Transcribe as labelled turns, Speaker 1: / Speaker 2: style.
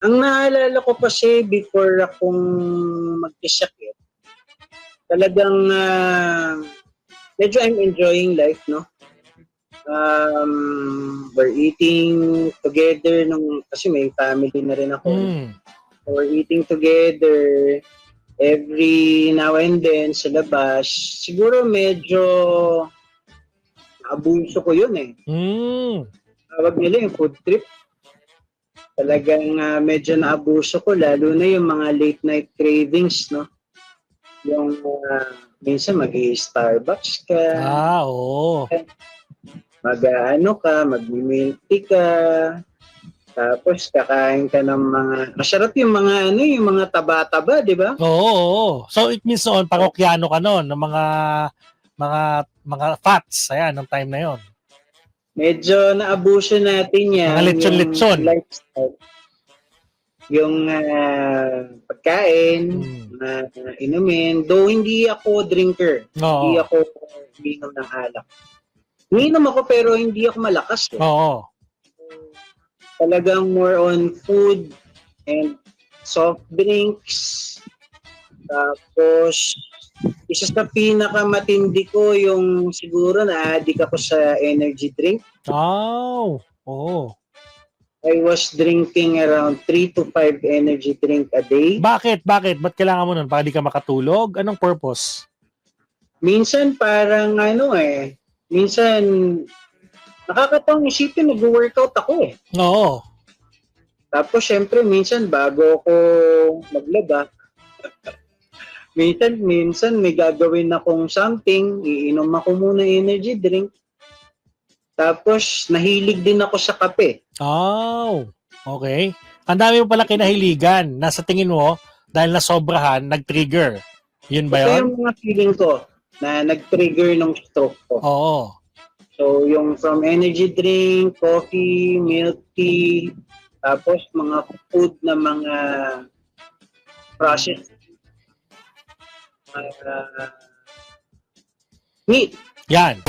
Speaker 1: Ang naalala ko kasi before akong magkasakit, talagang ah, medyo I'm enjoying life, no? Um, we're eating together nung, kasi may family na rin ako.
Speaker 2: Mm.
Speaker 1: We're eating together every now and then sa labas. Siguro medyo abuso ko yun eh.
Speaker 2: Mm.
Speaker 1: Tawag nila yung food trip. Talagang ah, medyo naabuso ko, lalo na yung mga late night cravings, no? Yung ah, minsan mag starbucks ka,
Speaker 2: Ah, oo.
Speaker 1: mag ano ka, mag-milk tea ka, tapos kakain ka ng mga, masarap yung mga ano, yung mga taba-taba, di ba?
Speaker 2: Oo, oo. So it means noon, parokyano ka noon ng mga mga mga fats, ayan, ng time na yon.
Speaker 1: Medyo naabuso natin yan.
Speaker 2: Mga lechon-lechon.
Speaker 1: Yung lifestyle. Yung ah, pagkain,
Speaker 2: Mm.
Speaker 1: na inumin. Though hindi ako drinker. Hindi
Speaker 2: Oo.
Speaker 1: ako uminom ng alak. Uminom ako pero hindi ako malakas. Eh.
Speaker 2: Oo.
Speaker 1: Talagang more on food and soft drinks. Tapos, isa sa pinakamatindi ko yung siguro na-addict ako sa energy drink.
Speaker 2: Oh. Oo.
Speaker 1: I was drinking around 3 to 5 energy drink a day.
Speaker 2: Bakit? Bakit? Ba't kailangan mo nun? Para di ka makatulog? Anong purpose?
Speaker 1: Minsan parang ano eh, minsan nakakatawang isipin nag-workout ako eh.
Speaker 2: Oo.
Speaker 1: Tapos syempre minsan bago ako maglaba, minsan minsan may gagawin akong something, iinom ako muna energy drink. Tapos nahilig din ako sa kape.
Speaker 2: Oh. Okay. Ang dami mo pala kinahiligan. Nasa tingin mo, dahil nasobrahan, nag-trigger. Yun ba
Speaker 1: Ito
Speaker 2: yun?
Speaker 1: yung mga feeling ko na nag-trigger ng stroke ko.
Speaker 2: Oo.
Speaker 1: So, yung from energy drink, coffee, milk tea, tapos mga food na mga processed meat.
Speaker 2: Yan.